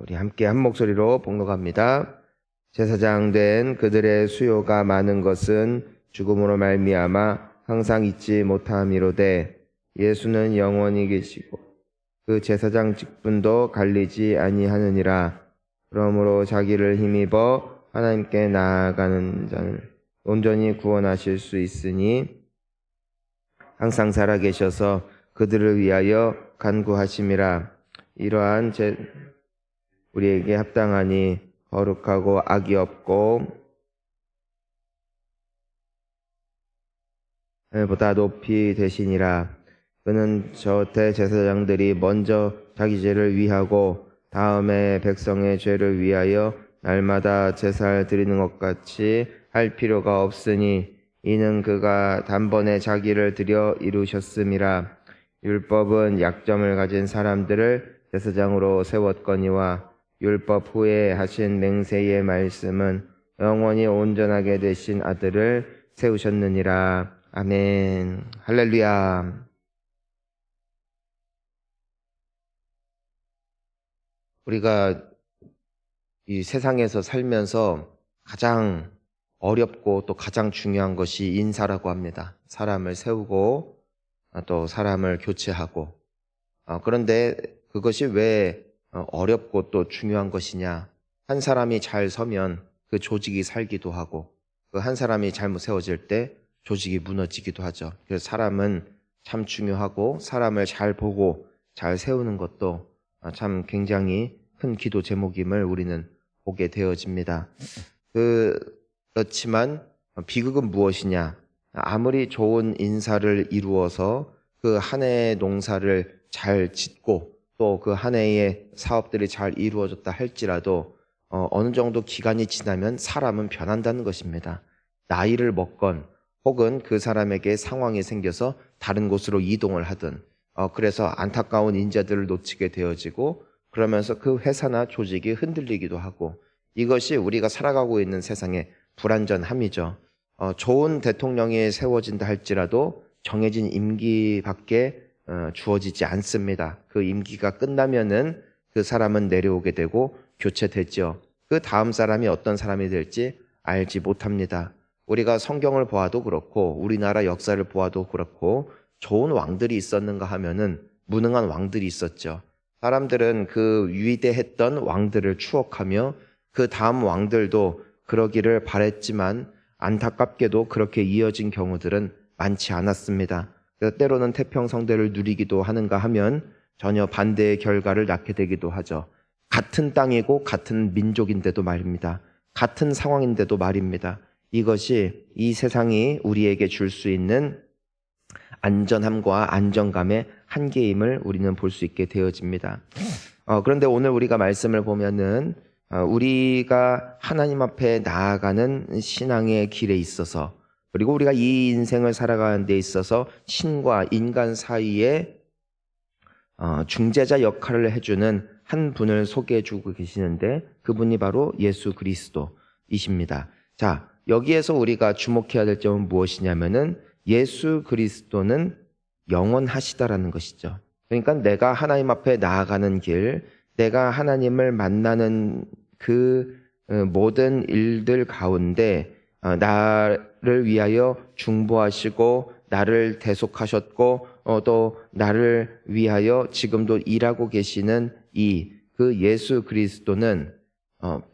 우리 함께 한 목소리로 봉독합니다. 제사장 된 그들의 수요가 많은 것은 죽음으로 말미암아 항상 잊지 못함이로되 예수는 영원히 계시고 그 제사장 직분도 갈리지 아니하느니라 그러므로 자기를 힘입어 하나님께 나아가는 자를 온전히 구원하실 수 있으니 항상 살아계셔서 그들을 위하여 간구하심이라 이러한 제 우리에게 합당하니 거룩하고 악이 없고 보다 높이 되시니라. 그는 저 대제사장들이 먼저 자기 죄를 위하고 다음에 백성의 죄를 위하여 날마다 제사를 드리는 것 같이 할 필요가 없으니 이는 그가 단번에 자기를 드려 이루셨음이라. 율법은 약점을 가진 사람들을 제사장으로 세웠거니와 율법 후에 하신 맹세의 말씀은 영원히 온전하게 되신 아들을 세우셨느니라. 아멘. 할렐루야. 우리가 이 세상에서 살면서 가장 어렵고 또 가장 중요한 것이 인사라고 합니다. 사람을 세우고 또 사람을 교체하고. 어, 그런데 그것이 왜 어렵고 또 중요한 것이냐. 한 사람이 잘 서면 그 조직이 살기도 하고 그 한 사람이 잘못 세워질 때 조직이 무너지기도 하죠. 그래서 사람은 참 중요하고 사람을 잘 보고 잘 세우는 것도 참 굉장히 큰 기도 제목임을 우리는 보게 되어집니다. 그렇지만 비극은 무엇이냐? 아무리 좋은 인사를 이루어서 그 한 해의 농사를 잘 짓고 또 그 한 해의 사업들이 잘 이루어졌다 할지라도 어, 느 정도 기간이 지나면 사람은 변한다는 것입니다. 나이를 먹건 혹은 그 사람에게 상황이 생겨서 다른 곳으로 이동을 하든 어, 그래서 안타까운 인재들을 놓치게 되어지고 그러면서 그 회사나 조직이 흔들리기도 하고 이것이 우리가 살아가고 있는 세상의 불안전함이죠. 어, 좋은 대통령이 세워진다 할지라도 정해진 임기밖에 어, 주어지지 않습니다. 그 임기가 끝나면은 그 사람은 내려오게 되고 교체되죠. 그 다음 사람이 어떤 사람이 될지 알지 못합니다. 우리가 성경을 보아도 그렇고 우리나라 역사를 보아도 그렇고 좋은 왕들이 있었는가 하면은 무능한 왕들이 있었죠. 사람들은 그 위대했던 왕들을 추억하며 그 다음 왕들도 그러기를 바랬지만 안타깝게도 그렇게 이어진 경우들은 많지 않았습니다. 때로는 태평성대를 누리기도 하는가 하면 전혀 반대의 결과를 낳게 되기도 하죠. 같은 땅이고 같은 민족인데도 말입니다. 같은 상황인데도 말입니다. 이것이 이 세상이 우리에게 줄 수 있는 안전함과 안정감의 한계임을 우리는 볼 수 있게 되어집니다. 어, 그런데 오늘 우리가 말씀을 보면은 어, 우리가 하나님 앞에 나아가는 신앙의 길에 있어서 그리고 우리가 이 인생을 살아가는 데 있어서 신과 인간 사이에 어, 중재자 역할을 해주는 한 분을 소개해 주고 계시는데 그분이 바로 예수 그리스도이십니다. 자, 여기에서 우리가 주목해야 될 점은 무엇이냐면은 예수 그리스도는 영원하시다라는 것이죠. 그러니까 내가 하나님 앞에 나아가는 길, 내가 하나님을 만나는 그 어, 모든 일들 가운데 어, 나를 위하여 중보하시고 나를 대속하셨고 어, 또 나를 위하여 지금도 일하고 계시는 이 그 예수 그리스도는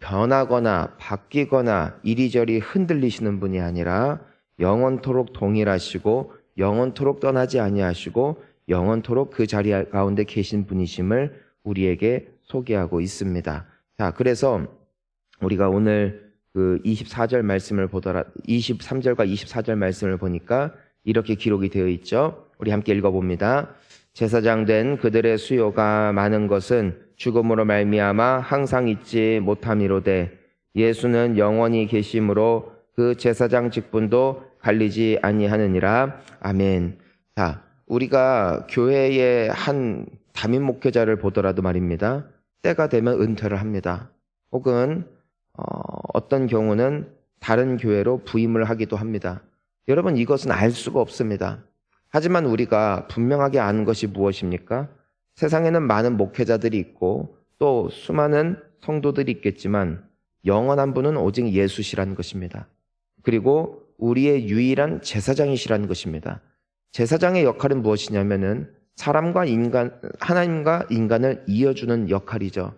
변하거나 바뀌거나 이리저리 흔들리시는 분이 아니라 영원토록 동일하시고 영원토록 떠나지 아니하시고 영원토록 그 자리 가운데 계신 분이심을 우리에게 소개하고 있습니다. 자, 그래서 우리가 오늘 그 24절 말씀을 보더라 23절과 24절 말씀을 보니까 이렇게 기록이 되어 있죠. 우리 함께 읽어 봅니다. 제사장 된 그들의 수요가 많은 것은 죽음으로 말미암아 항상 잊지 못함이로되 예수는 영원히 계심으로 그 제사장 직분도 갈리지 아니하느니라. 아멘. 자, 우리가 교회의 한 담임 목회자를 보더라도 말입니다. 때가 되면 은퇴를 합니다. 혹은 어, 떤 경우는 다른 교회로 부임을 하기도 합니다. 여러분 이것은 알 수가 없습니다. 하지만 우리가 분명하게 아는 것이 무엇입니까? 세상에는 많은 목회자들이 있고 또 수많은 성도들이 있겠지만 영원한 분은 오직 예수시라는 것입니다. 그리고 우리의 유일한 제사장이시라는 것입니다. 제사장의 역할은 무엇이냐면은 사람과 인간, 하나님과 인간을 이어주는 역할이죠.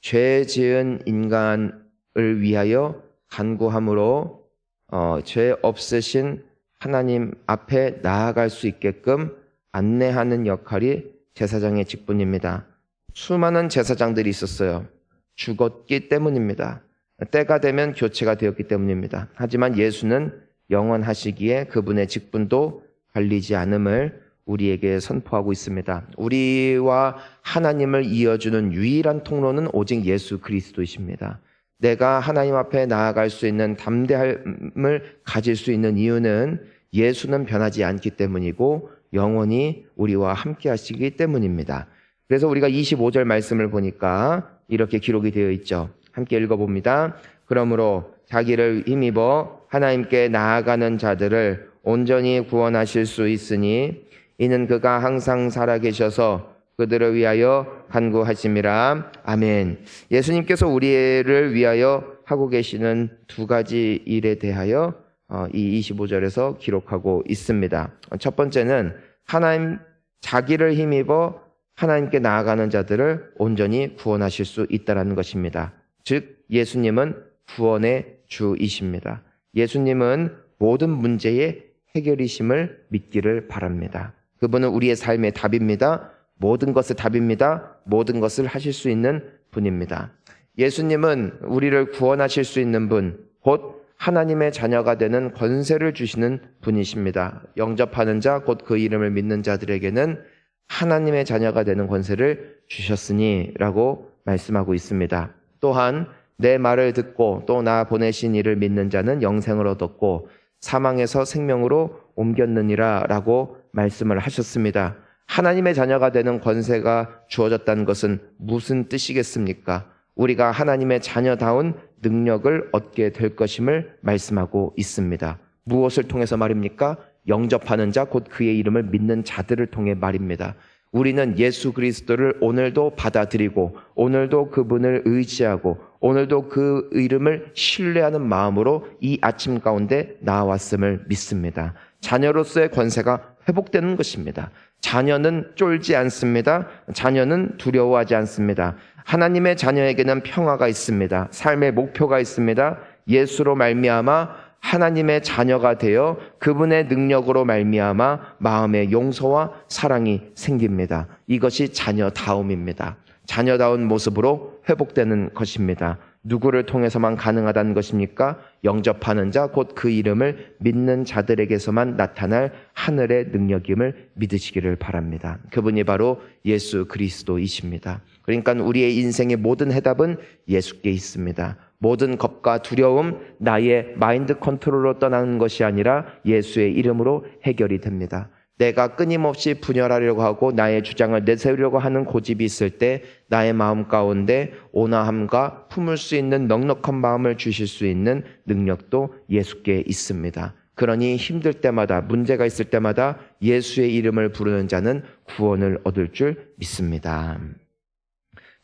죄 지은 인간을 위하여 간구함으로 어, 죄 없으신 하나님 앞에 나아갈 수 있게끔 안내하는 역할이 제사장의 직분입니다. 수많은 제사장들이 있었어요. 죽었기 때문입니다. 때가 되면 교체가 되었기 때문입니다. 하지만 예수는 영원하시기에 그분의 직분도 갈리지 않음을 우리에게 선포하고 있습니다. 우리와 하나님을 이어주는 유일한 통로는 오직 예수 그리스도이십니다. 내가 하나님 앞에 나아갈 수 있는 담대함을 가질 수 있는 이유는 예수는 변하지 않기 때문이고 영원히 우리와 함께 하시기 때문입니다. 그래서 우리가 25절 말씀을 보니까 이렇게 기록이 되어 있죠. 함께 읽어봅니다. 그러므로 자기를 힘입어 하나님께 나아가는 자들을 온전히 구원하실 수 있으니 이는 그가 항상 살아계셔서 그들을 위하여 간구하심이라. 아멘. 예수님께서 우리를 위하여 하고 계시는 두 가지 일에 대하여 어, 이 25절에서 기록하고 있습니다. 첫 번째는 하나님 자기를 힘입어 하나님께 나아가는 자들을 온전히 구원하실 수 있다라는 것입니다. 즉 예수님은 구원의 주이십니다. 예수님은 모든 문제의 해결이심을 믿기를 바랍니다. 그분은 우리의 삶의 답입니다. 모든 것의 답입니다. 모든 것을 하실 수 있는 분입니다. 예수님은 우리를 구원하실 수 있는 분, 곧 하나님의 자녀가 되는 권세를 주시는 분이십니다. 영접하는 자, 곧 그 이름을 믿는 자들에게는 하나님의 자녀가 되는 권세를 주셨으니 라고 말씀하고 있습니다. 또한 내 말을 듣고 또 나 보내신 이를 믿는 자는 영생을 얻었고 사망에서 생명으로 옮겼느니라 라고 말씀을 하셨습니다. 하나님의 자녀가 되는 권세가 주어졌다는 것은 무슨 뜻이겠습니까? 우리가 하나님의 자녀다운 능력을 얻게 될 것임을 말씀하고 있습니다. 무엇을 통해서 말입니까? 영접하는 자, 곧 그의 이름을 믿는 자들을 통해 말입니다. 우리는 예수 그리스도를 오늘도 받아들이고, 오늘도 그분을 의지하고, 오늘도 그 이름을 신뢰하는 마음으로 이 아침 가운데 나왔음을 믿습니다. 자녀로서의 권세가 회복되는 것입니다. 자녀는 쫄지 않습니다. 자녀는 두려워하지 않습니다. 하나님의 자녀에게는 평화가 있습니다. 삶의 목표가 있습니다. 예수로 말미암아 하나님의 자녀가 되어 그분의 능력으로 말미암아 마음의 용서와 사랑이 생깁니다. 이것이 자녀다움입니다. 자녀다운 모습으로 회복되는 것입니다. 누구를 통해서만 가능하다는 것입니까? 영접하는 자, 곧 그 이름을 믿는 자들에게서만 나타날 하늘의 능력임을 믿으시기를 바랍니다. 그분이 바로 예수 그리스도이십니다. 그러니까 우리의 인생의 모든 해답은 예수께 있습니다. 모든 겁과 두려움, 나의 마인드 컨트롤로 떠나는 것이 아니라 예수의 이름으로 해결이 됩니다. 내가 끊임없이 분열하려고 하고 나의 주장을 내세우려고 하는 고집이 있을 때 나의 마음 가운데 온화함과 품을 수 있는 넉넉한 마음을 주실 수 있는 능력도 예수께 있습니다. 그러니 힘들 때마다 문제가 있을 때마다 예수의 이름을 부르는 자는 구원을 얻을 줄 믿습니다.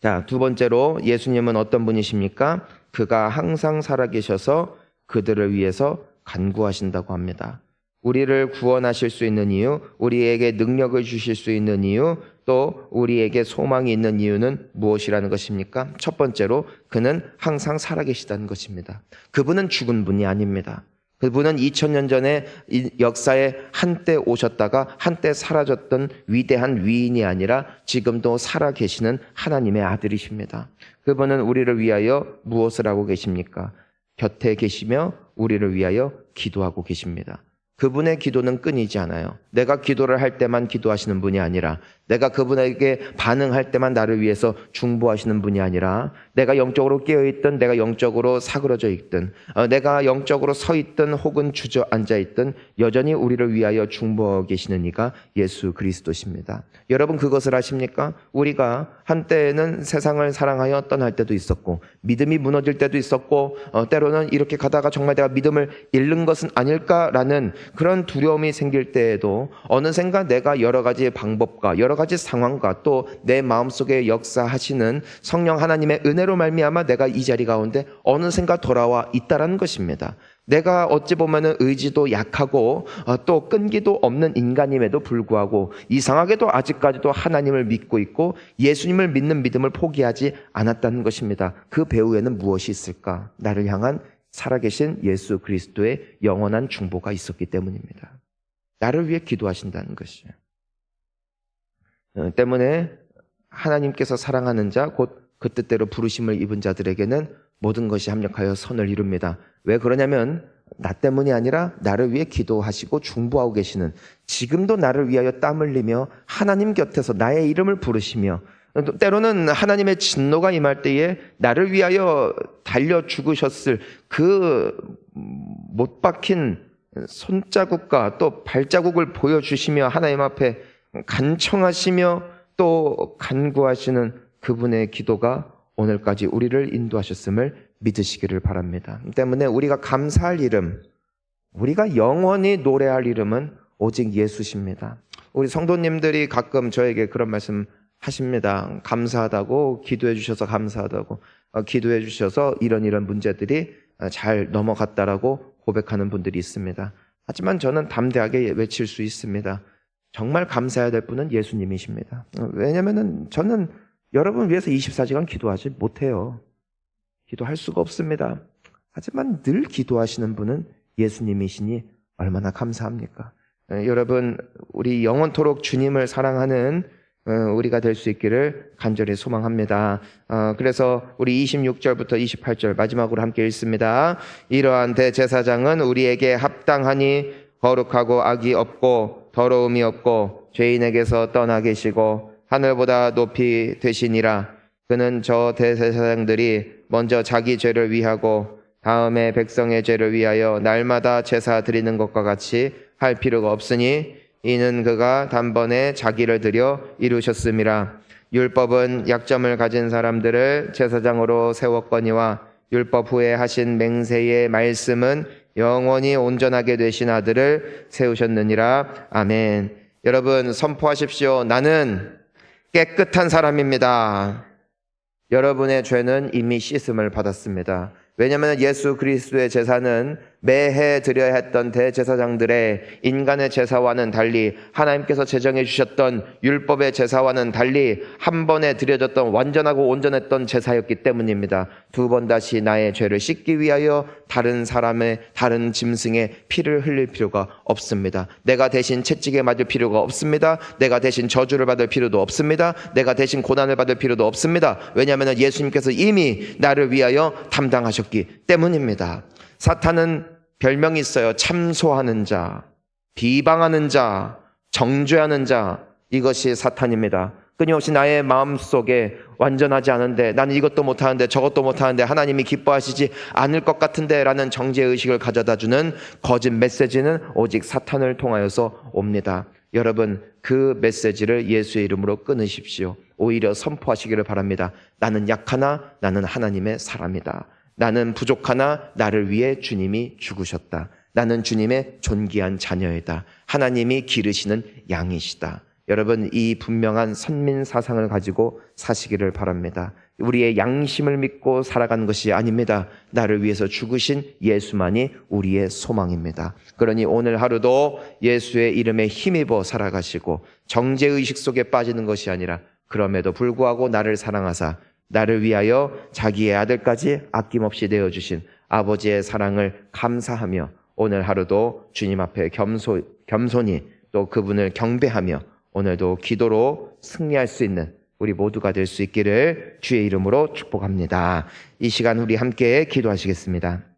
자, 두 번째로 예수님은 어떤 분이십니까? 그가 항상 살아계셔서 그들을 위해서 간구하신다고 합니다. 우리를 구원하실 수 있는 이유, 우리에게 능력을 주실 수 있는 이유, 또 우리에게 소망이 있는 이유는 무엇이라는 것입니까? 첫 번째로 그는 항상 살아계시다는 것입니다. 그분은 죽은 분이 아닙니다. 그분은 2000년 전에 역사에 한때 오셨다가 한때 사라졌던 위대한 위인이 아니라 지금도 살아계시는 하나님의 아들이십니다. 그분은 우리를 위하여 무엇을 하고 계십니까? 곁에 계시며 우리를 위하여 기도하고 계십니다. 그분의 기도는 끊이지 않아요. 내가 기도를 할 때만 기도하시는 분이 아니라 내가 그분에게 반응할 때만 나를 위해서 중보하시는 분이 아니라 내가 영적으로 깨어있든 내가 영적으로 사그러져 있든 어, 내가 영적으로 서 있든 혹은 주저앉아 있든 여전히 우리를 위하여 중보하고 계시는 이가 예수 그리스도십니다. 여러분 그것을 아십니까? 우리가 한때는 세상을 사랑하여 떠날 때도 있었고 믿음이 무너질 때도 있었고 어, 때로는 이렇게 가다가 정말 내가 믿음을 잃는 것은 아닐까라는 그런 두려움이 생길 때에도 어느샌가 내가 여러 가지 방법과 여러 가지 상황과 또 내 마음속에 역사하시는 성령 하나님의 은혜로 말미암아 내가 이 자리 가운데 어느샌가 돌아와 있다라는 것입니다. 내가 어찌 보면은 의지도 약하고 어, 또 끈기도 없는 인간임에도 불구하고 이상하게도 아직까지도 하나님을 믿고 있고 예수님을 믿는 믿음을 포기하지 않았다는 것입니다. 그 배후에는 무엇이 있을까? 나를 향한 살아계신 예수 그리스도의 영원한 중보가 있었기 때문입니다. 나를 위해 기도하신다는 것이에요. 어, 때문에 하나님께서 사랑하는 자, 곧 그 뜻대로 부르심을 입은 자들에게는 모든 것이 합력하여 선을 이룹니다. 왜 그러냐면 나 때문이 아니라 나를 위해 기도하시고 중보하고 계시는 지금도 나를 위하여 땀 흘리며 하나님 곁에서 나의 이름을 부르시며 또 때로는 하나님의 진노가 임할 때에 나를 위하여 달려 죽으셨을 그 못 박힌 손자국과 또 발자국을 보여주시며 하나님 앞에 간청하시며 또 간구하시는 그분의 기도가 오늘까지 우리를 인도하셨음을 믿으시기를 바랍니다. 때문에 우리가 감사할 이름, 우리가 영원히 노래할 이름은 오직 예수십니다. 우리 성도님들이 가끔 저에게 그런 말씀 하십니다. 감사하다고 기도해 주셔서 감사하다고 어, 기도해 주셔서 이런 이런 문제들이 어, 잘 넘어갔다라고 고백하는 분들이 있습니다. 하지만 저는 담대하게 외칠 수 있습니다. 정말 감사해야 될 분은 예수님이십니다. 어, 왜냐면은 저는 여러분 위해서 24시간 기도하지 못해요. 기도할 수가 없습니다. 하지만 늘 기도하시는 분은 예수님이시니 얼마나 감사합니까? 에, 여러분, 우리 영원토록 주님을 사랑하는 어, 우리가 될 수 있기를 간절히 소망합니다. 어, 그래서 우리 26절부터 28절 마지막으로 함께 읽습니다. 이러한 대제사장은 우리에게 합당하니 거룩하고 악이 없고 더러움이 없고 죄인에게서 떠나 계시고 하늘보다 높이 되시니라. 그는 저 대제사장들이 먼저 자기 죄를 위하고 다음에 백성의 죄를 위하여 날마다 제사 드리는 것과 같이 할 필요가 없으니 이는 그가 단번에 자기를 들여 이루셨음이라. 율법은 약점을 가진 사람들을 제사장으로 세웠거니와 율법 후에 하신 맹세의 말씀은 영원히 온전하게 되신 아들을 세우셨느니라. 아멘. 여러분 선포하십시오. 나는 깨끗한 사람입니다. 여러분의 죄는 이미 씻음을 받았습니다. 왜냐하면 예수 그리스도의 제사는 매해 드려야 했던 대제사장들의 인간의 제사와는 달리 하나님께서 제정해 주셨던 율법의 제사와는 달리 한 번에 드려졌던 완전하고 온전했던 제사였기 때문입니다. 두 번 다시 나의 죄를 씻기 위하여 다른 사람의 다른 짐승의 피를 흘릴 필요가 없습니다. 내가 대신 채찍에 맞을 필요가 없습니다. 내가 대신 저주를 받을 필요도 없습니다. 내가 대신 고난을 받을 필요도 없습니다. 왜냐하면 예수님께서 이미 나를 위하여 담당하셨기 때문입니다. 사탄은 별명이 있어요. 참소하는 자, 비방하는 자, 정죄하는 자. 이것이 사탄입니다. 끊임없이 나의 마음 속에 완전하지 않은데 나는 이것도 못하는데 저것도 못하는데 하나님이 기뻐하시지 않을 것 같은데 라는 정죄의식을 가져다 주는 거짓 메시지는 오직 사탄을 통하여서 옵니다. 여러분, 그 메시지를 예수의 이름으로 끊으십시오. 오히려 선포하시기를 바랍니다. 나는 약하나 나는 하나님의 사람이다. 나는 부족하나 나를 위해 주님이 죽으셨다. 나는 주님의 존귀한 자녀이다. 하나님이 기르시는 양이시다. 여러분, 이 분명한 선민 사상을 가지고 사시기를 바랍니다. 우리의 양심을 믿고 살아가는 것이 아닙니다. 나를 위해서 죽으신 예수만이 우리의 소망입니다. 그러니 오늘 하루도 예수의 이름에 힘입어 살아가시고 정죄의식 속에 빠지는 것이 아니라 그럼에도 불구하고 나를 사랑하사 나를 위하여 자기의 아들까지 아낌없이 내어주신 아버지의 사랑을 감사하며 오늘 하루도 주님 앞에 겸소, 겸손히 또 그분을 경배하며 오늘도 기도로 승리할 수 있는 우리 모두가 될 수 있기를 주의 이름으로 축복합니다. 이 시간 우리 함께 기도하시겠습니다.